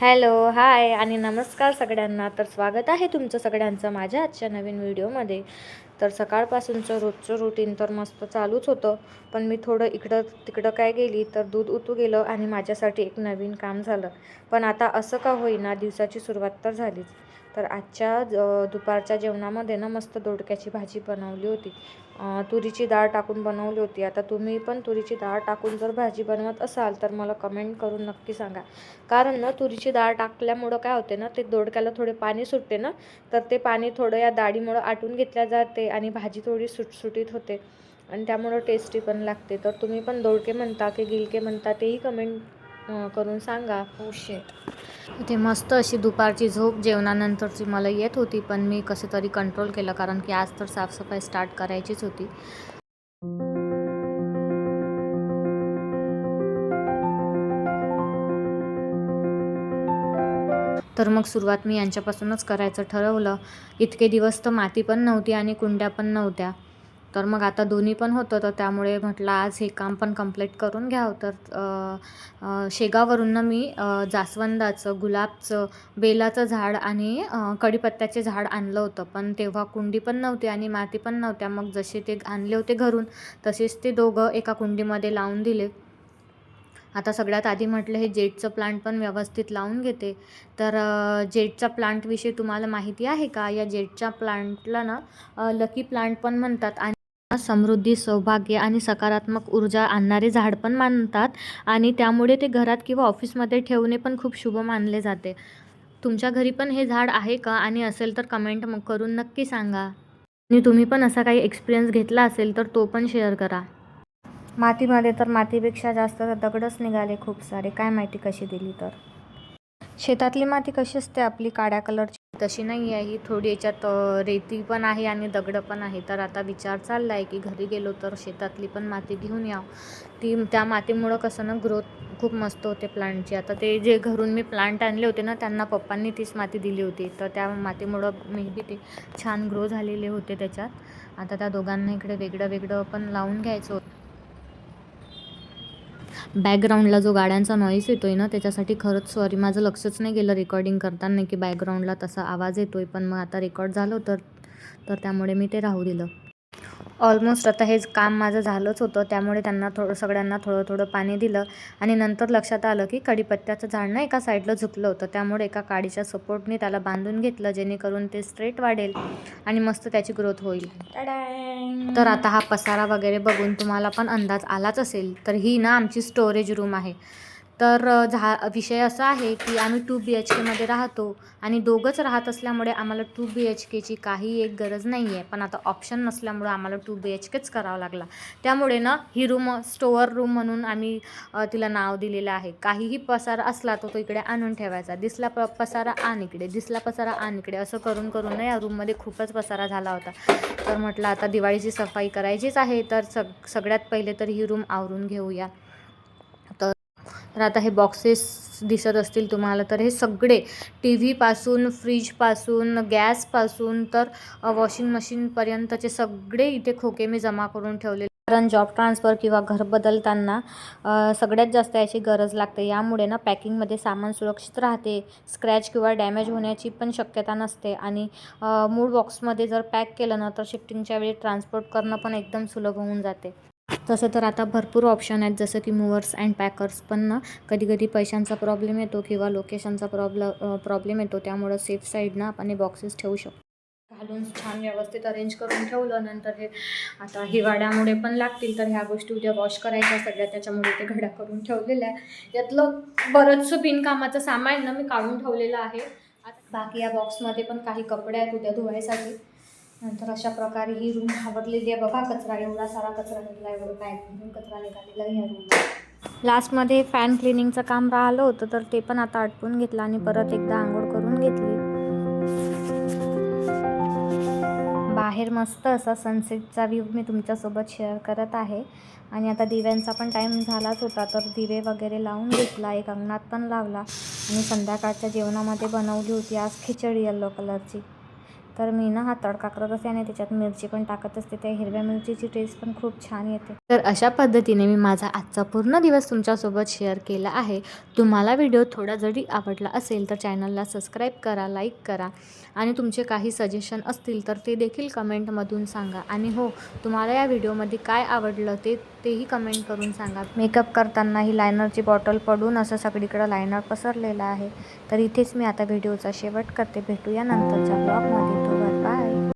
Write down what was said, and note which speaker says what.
Speaker 1: Hello hi आणि नमस्कार सगळ्यांना. तर स्वागत आहे तुमचं सगळ्यांचं माझ्या आजच्या नवीन व्हिडिओमध्ये. तर सकाळपासूनचं रोजचं रुटीन तर मस्त चालूच होतं. पण मी थोडं इकडं तिकडं काय गेली तर दूध उतू गेलं आणि माझ्यासाठी एक नवीन काम झालं. पण आता असं का होईना दिवसाची सुरुवात तर झालीच. तर आजच्या ज- दुपारच्या जेवणामध्ये ना मस्त दोडक्याची भाजी बनवली होती. तुरीची डाळ टाकून बनवली होती. आता तुम्ही पण तुरीची डाळ टाकून जर भाजी बनवत असाल तर मला कमेंट करून नक्की सांगा. कारण ना तुरीची डाळ टाकल्यामुळं काय होते ना ते दोडक्याला थोडे पाणी सुटते ना तर ते पाणी थोडं या डाळीमुळं आटून घेतल्या जाते आणि भाजी थोडी सुटसुटीत होते. आणि त्यामुळं टेस्टी पण लागते. तर तुम्ही पण दोडके म्हणता की गिलके म्हणता तेही कमेंट करून सांगा. Oh, हो ते मस्त अशी दुपारची झोप जेवणानंतरची मला येत होती पण मी कसं तरी कंट्रोल केलं कारण की आज तर साफसफाई स्टार्ट करायचीच होती. तर मग सुरुवात मी यांच्यापासूनच करायचं ठरवलं. इतके दिवस तर माती पण नव्हती आणि कुंड्या पण नव्हत्या. तर मग आता दोन्ही पण होतं तर त्यामुळे म्हटलं आज हे काम पण कंप्लीट करून घ्यावं. तर शेगावरून ना मी जास्वंदाचं गुलाबचं बेलाचं झाड आणि कढीपत्त्याचे झाड आणलं होतं. पण तेव्हा कुंडी पण नव्हती आणि माती पण नव्हत्या. मग जसे ते आणले होते घरून तसेच ते दोघं एका कुंडीमध्ये लावून दिले. आता सगळ्यात आधी म्हटलं हे जेटचं प्लांट पण व्यवस्थित लावून घेते. तर जेटचा जेटच्या प्लांटविषयी तुम्हाला माहिती आहे का? या जेटच्या प्लांटला ना लकी प्लांट पण म्हणतात आणि समृद्धी सौभाग्य आणि सकारात्मक ऊर्जा आणणारे झाड पण मानतात आणि त्यामुळे ते घरात किंवा ऑफिसमध्ये ठेवणे पण खूप शुभ मानले जाते. तुमच्या घरी पण हे झाड आहे का? आणि असेल तर कमेंट करून नक्की सांगा. आणि तुम्ही पण असा काही एक्सपिरियन्स घेतला असेल तर तो पण शेअर करा. मातीमध्ये तर मातीपेक्षा जास्त दगडच निघाले खूप सारे. काय माहिती कशी दिली तर. शेतातली माती कशी असते आपली? काळ्या कलरची तशी नाही आहे. ही थोडी याच्यात रेती पण आहे आणि दगडं पण आहे. तर आता विचार चालला आहे की घरी गेलो तर शेतातली पण माती घेऊन याव. ती त्या मातीमुळं कसं ना ग्रोथ खूप मस्त होते प्लांटची. आता ते जे घरून मी प्लांट आणले होते ना त्यांना पप्पांनी तीच माती दिली होती. तर त्या मातीमुळं मे ते छान ग्रो झालेले होते त्याच्यात. आता त्या दोघांना इकडे वेगळं वेगळं पण लावून घ्यायचं होतं. बॅकग्राऊंडला जो गाड्यांचा नॉईस येतो आहे ना त्याच्यासाठी खरंच सॉरी माझं लक्षच नाही गेलं रेकॉर्डिंग करताना की बॅकग्राऊंडला तसा आवाज येतो आहे पण मग आता रेकॉर्ड झालं तर तर त्यामुळे मी ते राहू दिलं. ऑलमोस्ट आता हे काम माझं झालंच होतं. त्यामुळे त्यांना थोडं सगळ्यांना थोडं थोडं पाणी दिलं. आणि नंतर लक्षात आलं की कढीपत्त्याचं झाड ना एका साईडला झुकलं होतं. त्यामुळे एका काडीच्या सपोर्टने त्याला बांधून घेतलं जेणेकरून ते स्ट्रेट वाढेल आणि मस्त त्याची ग्रोथ होईल. तर आता हा पसारा वगैरे बघून तुम्हाला पण अंदाज आलाच असेल. तर ही ना आमची स्टोरेज रूम आहे. तर झा विषय असा आहे की आम्ही टू बी एच केमध्ये राहतो आणि दोघंच राहत असल्यामुळे आम्हाला टू बी एच केची काही एक गरज नाही आहे पण आता ऑप्शन नसल्यामुळं आम्हाला टू बी एच केच करावा लागला. त्यामुळे ना ही रूम स्टोअर रूम म्हणून आम्ही तिला नाव दिलेलं आहे. काहीही पसारा असला तो तो इकडे आणून ठेवायचा. दिसला प पसारा आण इकडे दिसला पसारा आण इकडे असं करून करून ना या रूममध्ये खूपच पसारा झाला होता. तर म्हटलं आता दिवाळीची सफाई करायचीच आहे. तर सग सगळ्यात पहिले तर ही रूम आवरून घेऊया. तर आता हे बॉक्सेस दिसत असतील तुम्हाला तर हे सगळे टी व्हीपासून फ्रीजपासून गॅसपासून तर वॉशिंग मशीनपर्यंतचे सगळे इथे खोके मी जमा करून ठेवले कारण जॉब ट्रान्सफर किंवा घर बदलताना सगळ्यात जास्त याची गरज लागते. यामुळे ना पॅकिंगमध्ये सामान सुरक्षित राहते स्क्रॅच किंवा डॅमेज होण्याची पण शक्यता नसते. आणि मूळ बॉक्समध्ये जर पॅक केलं ना तर शिफ्टिंगच्या वेळी ट्रान्सपोर्ट करणं पण एकदम सुलभ होऊन जाते. तसं तर आता भरपूर ऑप्शन आहेत जसं की मूवर्स अँड पॅकर्स पण ना कधी कधी पैशांचा प्रॉब्लेम येतो किंवा लोकेशनचा प्रॉब्लम प्रॉब्लेम येतो त्यामुळं सेफ साईडनं आपण हे बॉक्सेस ठेवू शकतो. घालून छान व्यवस्थित अरेंज करून ठेवलं नंतर हे आता हिवाळ्यामुळे पण लागतील तर ह्या गोष्टी उद्या वॉश करायच्या सगळ्या त्याच्यामुळे ते घड्या करून ठेवलेल्या आहे यातलं बरंचसं बिनकामाचं सामान ना मी काढून ठेवलेलं आहे. आता बाकी या बॉक्समध्ये पण काही कपडे आहेत उद्या धुवायसाठी. नंतर अशा प्रकारे ही रूम आवडलेली आहे. बघा कचरा एवढा सारा कचरा निघाला एवढं काय कचरा निघालेला ह्या लास्टमध्ये फॅन क्लिनिंगचं काम राहिलं होतं तर ते पण आता आटपून घेतलं आणि परत एकदा आंघोळ करून घेतली. बाहेर मस्त असा सनसेटचा व्ह्यू मी तुमच्यासोबत शेअर करत आहे. आणि आता दिव्यांचा पण टाईम झालाच होता तर दिवे वगैरे लावून घेतला एक अंगणात पण लावला. आणि संध्याकाळच्या जेवणामध्ये बनवली होती आज खिचडी यल्लो कलरची तर मी ना हा तडका करत असते आणि त्याच्यात मिरची पण टाकत असते. त्या हिरव्या मिरचीची टेस्ट पण खूप छान येते. तर अशा पद्धतीने मी माझा आजचा पूर्ण दिवस तुमच्यासोबत शेअर केला आहे. तुम्हाला व्हिडिओ थोडा जरी आवडला असेल तर चॅनलला सबस्क्राईब करा लाईक करा. आणि तुमचे काही सजेशन असतील तर ते देखील कमेंटमधून सांगा. आणि हो तुम्हाला या व्हिडिओमध्ये काय आवडलं ते तेही कमेंट करून सांगा. मेकअप करताना ही लायनरची बॉटल पडून असं सगळीकडं लायनर पसरलेलं आहे. तर इथेच मी आता व्हिडिओचा शेवट करते. भेटूया नंतरच्या ब्लॉगमध्ये